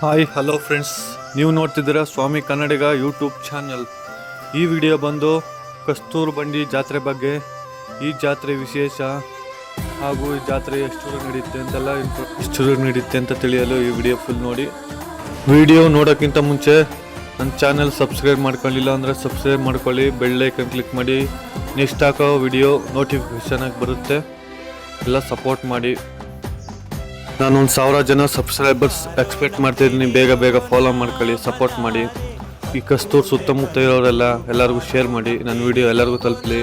Hi, hello friends. ನೀವು ನೋಡ್ತಿದ್ದೀರಾ Swami Kannadiga YouTube channel. ಈ ವಿಡಿಯೋ ಬಂದು ಕಸ್ತೂರು ಬಂಡಿ ಜಾತ್ರೆ ಬಗ್ಗೆ, ಈ ಜಾತ್ರೆ ವಿಶೇಷ ಹಾಗೂ ಈ ಜಾತ್ರೆ ಎಷ್ಟು ನಡೆಯುತ್ತೆ ಅಂತೆಲ್ಲ ಎಷ್ಟು ನಡೆಯುತ್ತೆ ಅಂತ ತಿಳಿಯಲು ಈ ವಿಡಿಯೋ ಫುಲ್ ನೋಡಿ. ವಿಡಿಯೋ ನೋಡೋಕ್ಕಿಂತ ಮುಂಚೆ ನನ್ನ ಚಾನಲ್ ಸಬ್ಸ್ಕ್ರೈಬ್ ಮಾಡ್ಕೊಳ್ಳಿಲ್ಲ ಅಂದರೆ ಸಬ್ಸ್ಕ್ರೈಬ್ ಮಾಡ್ಕೊಳ್ಳಿ ಬೆಳ್ಳೈಕನ್ ಕ್ಲಿಕ್ ಮಾಡಿ. ನೆಕ್ಸ್ಟ್ ಹಾಕೋ ವಿಡಿಯೋ ನೋಟಿಫಿಕೇಶನ್ ಆಗಿ ಬರುತ್ತೆ. ಎಲ್ಲ ಸಪೋರ್ಟ್ ಮಾಡಿ. ನಾನು ಒಂದು ಸಾವಿರ ಜನ ಸಬ್ಸ್ಕ್ರೈಬರ್ಸ್ ಎಕ್ಸ್ಪೆಕ್ಟ್ ಮಾಡ್ತಿದ್ದೀನಿ. ಬೇಗ ಬೇಗ ಫಾಲೋ ಮಾಡ್ಕೊಳ್ಳಿ ಸಪೋರ್ಟ್ ಮಾಡಿ. ಈ ಕಸ್ತೂರು ಸುತ್ತಮುತ್ತ ಇರೋರೆಲ್ಲ ಎಲ್ಲರಿಗೂ ಶೇರ್ ಮಾಡಿ. ನನ್ನ ವಿಡಿಯೋ ಎಲ್ಲರಿಗೂ ತಲುಪಲಿ.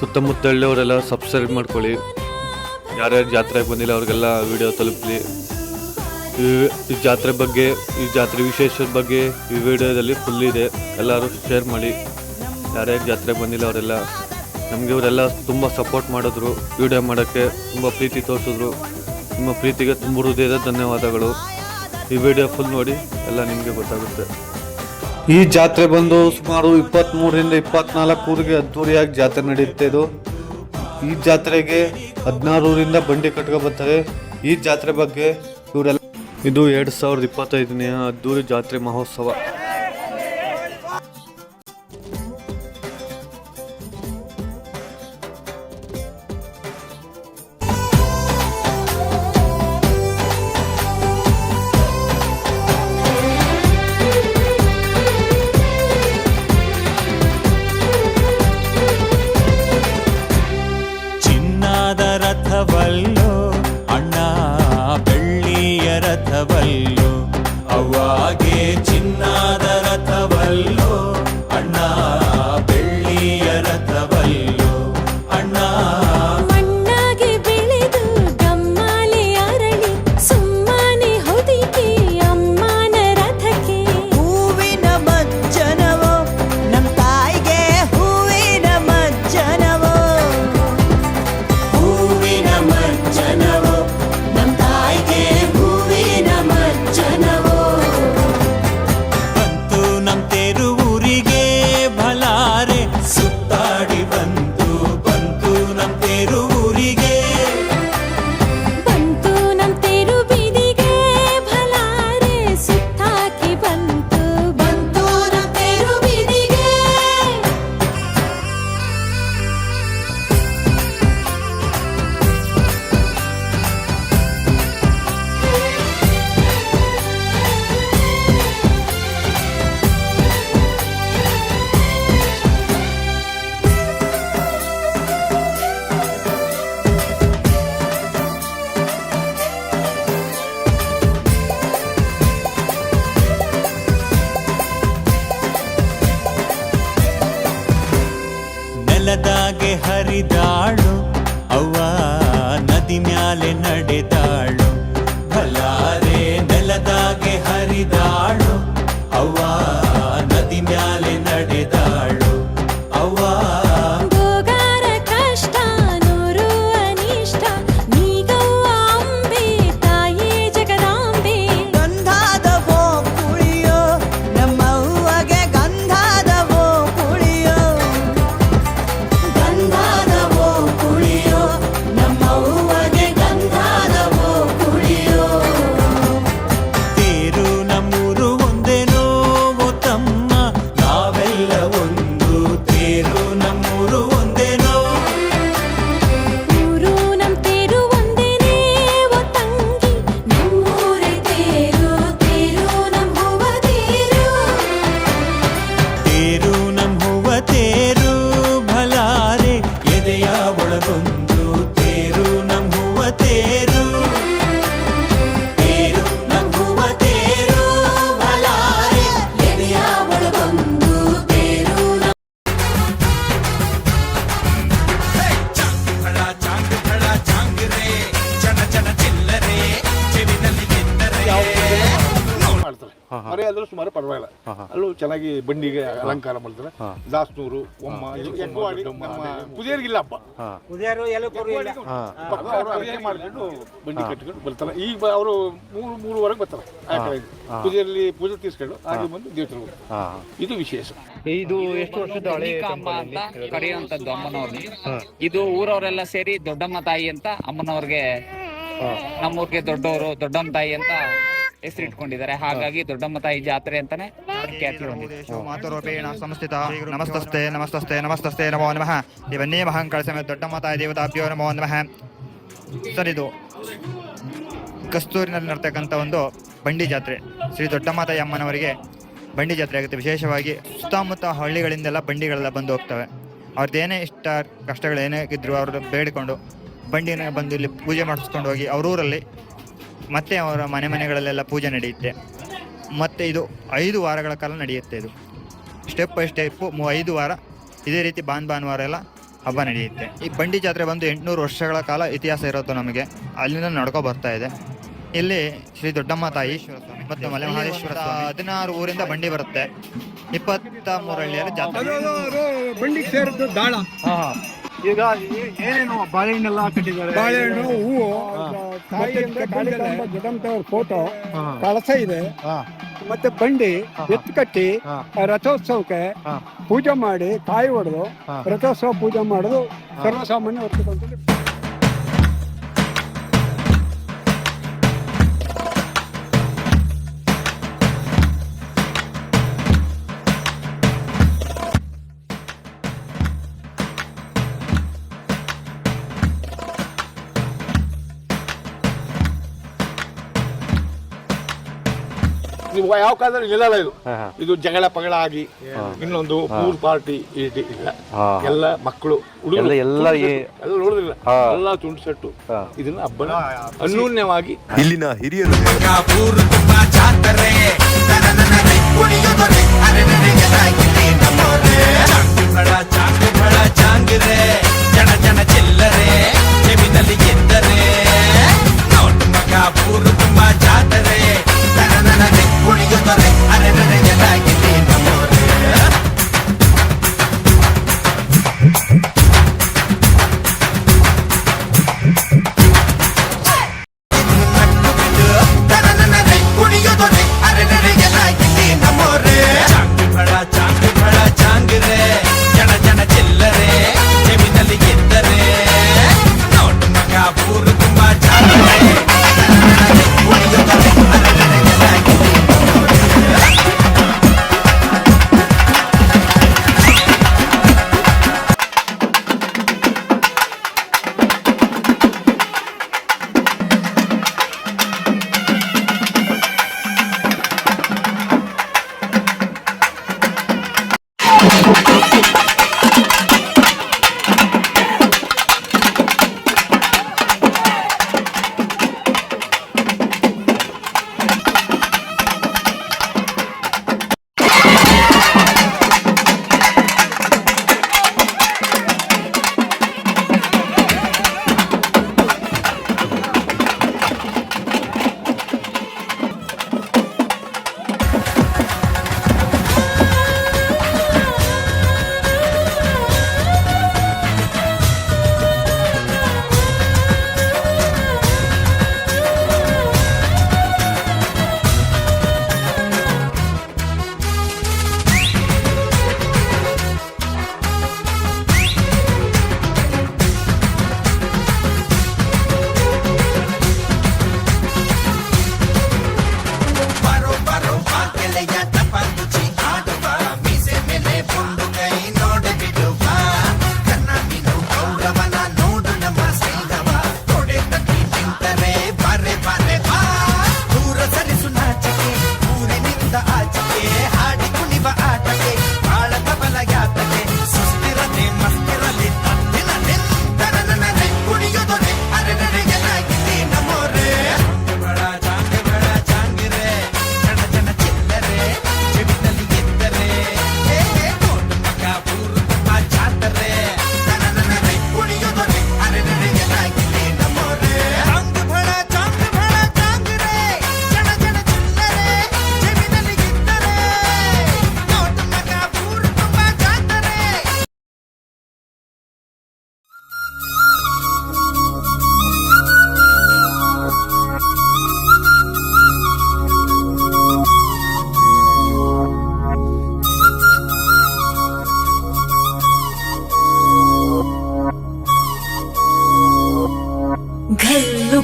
ಸುತ್ತಮುತ್ತ ಹಳ್ಳಿಯವರೆಲ್ಲ ಸಬ್ಸ್ಕ್ರೈಬ್ ಮಾಡ್ಕೊಳ್ಳಿ. ಯಾರ್ಯಾರು ಜಾತ್ರೆಗೆ ಬಂದಿಲ್ಲ ಅವ್ರಿಗೆಲ್ಲ ವಿಡಿಯೋ ತಲುಪಲಿ. ಈ ಈ ಜಾತ್ರೆ ಬಗ್ಗೆ, ಈ ಜಾತ್ರೆ ವಿಶೇಷದ ಬಗ್ಗೆ ಈ ವಿಡಿಯೋದಲ್ಲಿ ಫುಲ್ ಇದೆ. ಎಲ್ಲರೂ ಶೇರ್ ಮಾಡಿ. ಯಾರ್ಯಾರು ಜಾತ್ರೆಗೆ ಬಂದಿಲ್ಲ ಅವರೆಲ್ಲ. ನಮಗೆ ಇವರೆಲ್ಲ ತುಂಬ ಸಪೋರ್ಟ್ ಮಾಡಿದ್ರು. ವಿಡಿಯೋ ಮಾಡೋಕ್ಕೆ ತುಂಬ ಪ್ರೀತಿ ತೋರಿಸಿದ್ರು. ನಿಮ್ಮ ಪ್ರೀತಿಗೆ ತುಂಬ ಹೃದಯದ ಧನ್ಯವಾದಗಳು. ಈ ವಿಡಿಯೋ ಫುಲ್ ನೋಡಿ ಎಲ್ಲ ನಿಮಗೆ ಗೊತ್ತಾಗುತ್ತೆ. ಈ ಜಾತ್ರೆ ಬಂದು ಸುಮಾರು ಇಪ್ಪತ್ತ್ಮೂರರಿಂದ ಇಪ್ಪತ್ನಾಲ್ಕು ಊರಿಗೆ ಅದ್ದೂರಿಯಾಗಿ ಜಾತ್ರೆ ನಡೆಯುತ್ತೆ ಇದು. ಈ ಜಾತ್ರೆಗೆ ಹದಿನಾರೂರಿಂದ ಬಂಡಿ ಕಟ್ಕೊ ಬರ್ತಾರೆ. ಈ ಜಾತ್ರೆ ಬಗ್ಗೆ ಇವರೆಲ್ಲ ಇದು ಎರಡು ಸಾವಿರದ ಇಪ್ಪತ್ತೈದನೇ ಅದ್ದೂರಿ ಜಾತ್ರೆ ಮಹೋತ್ಸವ. ಮರೆ ಆದ್ರೂ ಸುಮಾರು ಪರವಾಗಿಲ್ಲ. ಅಲ್ಲೂ ಚೆನ್ನಾಗಿ ಬಂಡಿಗೆ ಅಲಂಕಾರ ಮಾಡ್ತಾರೆ. ದಾಸ್ನೂರು ಒಮ್ಮ ಎಗ್ಗುವಾಡಿ ನಮ್ಮ ಕುದಿಯರಿಗಿಲ್ಲ ಹಬ್ಬ ಅವ್ರು ಅಡುಗೆ ಮಾಡ್ಕೊಂಡು ಬಂಡಿ ಕಟ್ಕೊಂಡು ಬರ್ತಾರೆ. ಈಗ ಅವರು ಮೂರು ಮೂರುವರೆಗೆ ಬರ್ತಾರೆ. ಪೂಜೆಯಲ್ಲಿ ಪೂಜೆ ತೀರ್ಸ್ಕೊಂಡು ಹಾಗೆ ಬಂದು ದೇವ್ರು ಹೋಗ್ತಾರೆ. ಇದು ವಿಶೇಷ. ಇದು ಎಷ್ಟು ವರ್ಷದ ಹಳೆ ಅಂತ ಕರೆಯುವಂತದ್ದು ಅಮ್ಮನವ್ರನ್ನ ಇದು ಊರವರೆಲ್ಲ ಸೇರಿ ದೊಡ್ಡಮ್ಮ ತಾಯಿ ಅಂತ ಅಮ್ಮನವ್ರಿಗೆ ನಮ್ಮೂರ್ಗೆ ದೊಡ್ಡವರು ದೊಡ್ಡಮ್ಮ ತಾಯಿ ಅಂತ ಹೆಸರಿಟ್ಕೊಂಡಿದ್ದಾರೆ ಹಾಗಾಗಿ ದೊಡ್ಡಮ್ಮ ತಾಯಿ ಜಾತ್ರೆ ಅಂತಾನೆ ಖ್ಯಾತಿ ಹೊಂದಿದೆ. ಸಂಸ್ಥಿತ. ನಮಸ್ತಸ್ತೆ ನಮಸ್ತಸ್ತೆ ನಮಸ್ತಸ್ತೆ ನಮೋ ನಮಃ. ಇವನ್ನೇ ಮಹಾಂಕಾಳ ಸಮೇತ ದೊಡ್ಡಮ್ಮ ತಾಯಿ ದೇವತಾಭ್ಯೋ ನಮೋ ನಮಃ. ಸರ್ ಇದು ಕಸ್ತೂರಿನಲ್ಲಿ ನಡ್ತಕ್ಕಂಥ ಒಂದು ಬಂಡಿ ಜಾತ್ರೆ. ಶ್ರೀ ದೊಡ್ಡಮ್ಮ ತಾಯಿ ಅಮ್ಮನವರಿಗೆ ಬಂಡಿ ಜಾತ್ರೆ ಆಗುತ್ತೆ. ವಿಶೇಷವಾಗಿ ಸುತ್ತಮುತ್ತ ಹಳ್ಳಿಗಳಿಂದೆಲ್ಲ ಬಂಡಿಗಳೆಲ್ಲ ಬಂದು ಹೋಗ್ತವೆ. ಅವ್ರದ್ದೇನೇ ಇಷ್ಟ ಕಷ್ಟಗಳು ಏನೇ ಇದ್ರು ಅವ್ರು ಬೇಡಿಕೊಂಡು ಬಂಡಿನ ಬಂದು ಇಲ್ಲಿ ಪೂಜೆ ಮಾಡಿಸ್ಕೊಂಡು ಹೋಗಿ ಅವರೂರಲ್ಲಿ ಮತ್ತೆ ಅವರ ಮನೆ ಮನೆಗಳಲ್ಲೆಲ್ಲ ಪೂಜೆ ನಡೆಯುತ್ತೆ. ಮತ್ತೆ ಇದು ಐದು ವಾರಗಳ ಕಾಲ ನಡೆಯುತ್ತೆ ಇದು. ಸ್ಟೆಪ್ ಬೈ ಸ್ಟೆಪ್ಪು ಐದು ವಾರ ಇದೇ ರೀತಿ ಬಾನ್ ಭಾನುವಾರ ಎಲ್ಲ ಹಬ್ಬ ನಡೆಯುತ್ತೆ. ಈ ಬಂಡಿ ಜಾತ್ರೆ ಬಂದು ಎಂಟುನೂರು ವರ್ಷಗಳ ಕಾಲ ಇತಿಹಾಸ ಇರೋದು ನಮಗೆ. ಅಲ್ಲಿಂದ ನಡ್ಕೊ ಬರ್ತಾ ಇದೆ. ಇಲ್ಲಿ ಶ್ರೀ ದೊಡ್ಡಮ್ಮ ತಾಯಿ ಮತ್ತು ಮಲೆ ಮಹಾದೇಶ್ವರ ಹದಿನಾರು ಊರಿಂದ ಬಂಡಿ ಬರುತ್ತೆ. ಇಪ್ಪತ್ತ ಮೂರಳ್ಳಿಯಲ್ಲಿ ಜಾತ್ರೆ ಬಂಡಿಗೆ ಸೇರಿದ್ದು ದಾಳ ಈಗ ಏನೇನು ಬಾಳೆಹಣ್ಣೆಲ್ಲ ಕಟ್ಟಿದ್ದಾರೆ ಬಾಳೆಹಣ್ಣು ಹೂವು ಫೋಟೋ ಕಳಸ ಇದೆ. ಮತ್ತೆ ಬಂಡಿ ಎತ್ತು ಕಟ್ಟಿ ರಥೋತ್ಸವಕ್ಕೆ ಪೂಜೆ ಮಾಡಿ ಕಾಯಿ ಹೊಡೆದು ರಥೋತ್ಸವ ಪೂಜೆ ಮಾಡೋದು ಸರ್ವಸಾಮಾನ್ಯ ನೀವು ಯಾವ ಕಾಲದಲ್ಲಿ ನಿಲ್ಲಲ್ಲ ಇದು. ಇದು ಜಗಳ ಪಗಳ ಆಗಿ ಇನ್ನೊಂದು ಪೂಲ್ ಪಾರ್ಟಿ ಇಲ್ಲ. ಎಲ್ಲ ಮಕ್ಕಳು ಹುಡುಗರು ಎಲ್ಲ ಏ- ಎಲ್ಲ ನೋಡುದಿಲ್ಲ. ಎಲ್ಲ ತುಂಡು ಸೆಟ್ಟು. ಇದನ್ನ ಹಬ್ಬನ ಅನ್ಯೂನ್ಯವಾಗಿ ಇಲ್ಲಿನ ಹಿರಿಯರು ಜಾತ್ರೆ.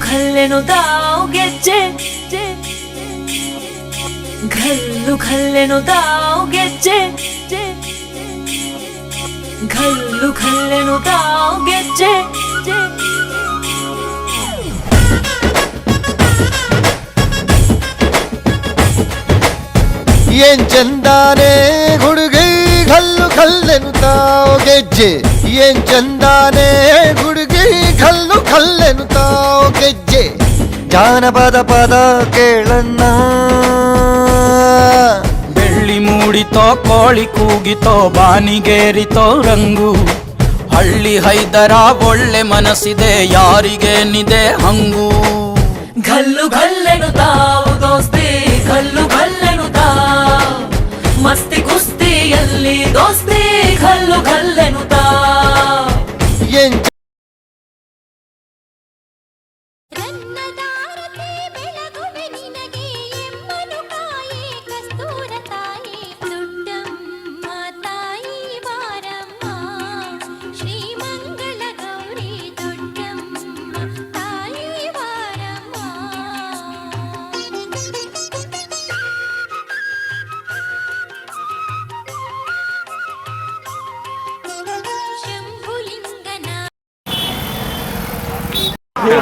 ಘಲ್ಲೆನು ದಾವ್ ಗೆಜ್ಜೆ ಘಲ್ಲು ಘಲ್ಲೆನು ತಾವು ಗೆಜ್ಜೆ ಘಲ್ಲು ಘಲ್ಲೆನು ತಾವು ಗೆಜ್ಜೆ ಏನ್ ಚಂದಾನೆ ಹುಡುಗಿ ಕಲ್ಲು ಕಲ್ಲೆನು ತಾವು ಗೆಜ್ಜೆ ಏನ್ ಚಂದಾನೆ ಹುಡುಗಿ ಕಲ್ಲು ಕಲ್ಲೆನು ತಾವು ಗೆಜ್ಜೆ ಜಾನಪದ ಪದ ಕೇಳಣ್ಣ. ಬೆಳ್ಳಿ ಮೂಡಿತೋ ಕೋಳಿ ಕೂಗಿತೋ ಬಾನಿಗೇರಿತೋ ರಂಗು. ಹಳ್ಳಿ ಹೈದರ ಒಳ್ಳೆ ಮನಸ್ಸಿದೆ ಯಾರಿಗೇನಿದೆ ಹಂಗು. ಗಲ್ಲು ಗಲ್ಲೆನು ತಾವು ದೋಸ್ತಿ ಗಲ್ಲು ಗಲ್ಲೆನು ತಾ ಮಸ್ತಿ ಕುಸ್ತಿಯಲ್ಲಿ ದೋಸ್ತಿ ಗಲ್ಲು ಘಲ್ಲೆನು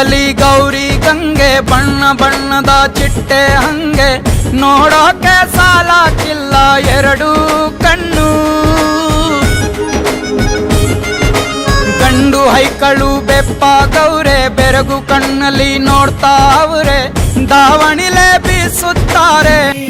ಗುಂಪಲಿ ಗೌರಿ ಗಂಗೆ, ಬಣ್ಣ ಬಣ್ಣದ ಚಿಟ್ಟೆ ಹಂಗೆ. ನೋಡೋಕೆ ಸಾಲಾಕಿಲ್ಲ ಎರಡು ಕಣ್ಣು. ಗಂಡು ಹೈಕಳು ಬೆಪ್ಪ ಗೌರೆ, ಬೆರಗು ಕಣ್ಣಲ್ಲಿ ನೋಡ್ತಾ ಅವರೇ. ದಾವಣಿಲೆ ಬೀಸುತ್ತಾರೆ.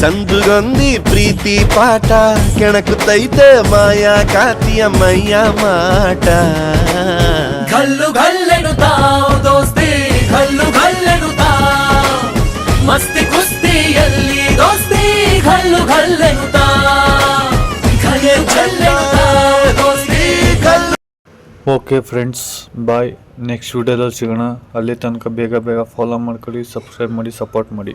ಸಂದುಗೊಂದಿ ಪ್ರೀತಿ ಪಾಠ ಕೆಣಕುತ್ತೈತೆ ಮಾಯಾ ಕಾತಿಯ ಮೈಯ ಮಾಟ. ಗಲ್ಲು ಗಲ್ಲೆನುತಾವ್ ದೋಸ್ತಿ ಗಲ್ಲು ಗಲ್ಲೆನುತಾವ್ ಮಸ್ತಿ ಕುಸ್ತಿಯಲ್ಲಿ ದೋಸ್ತಿ ಗಲ್ಲು ಗಲ್ಲೆನು ಓಕೆ ಫ್ರೆಂಡ್ಸ್ ಬಾಯ್ ನೆಕ್ಸ್ಟ್ ವಿಡಿಯೋದಲ್ಲಿ ಸಿಗೋಣ. ಅಲ್ಲಿ ತನಕ ಬೇಗ ಬೇಗ ಫಾಲೋ ಮಾಡ್ಕೊಳ್ಳಿ ಸಬ್ಸ್ಕ್ರೈಬ್ ಮಾಡಿ ಸಪೋರ್ಟ್ ಮಾಡಿ.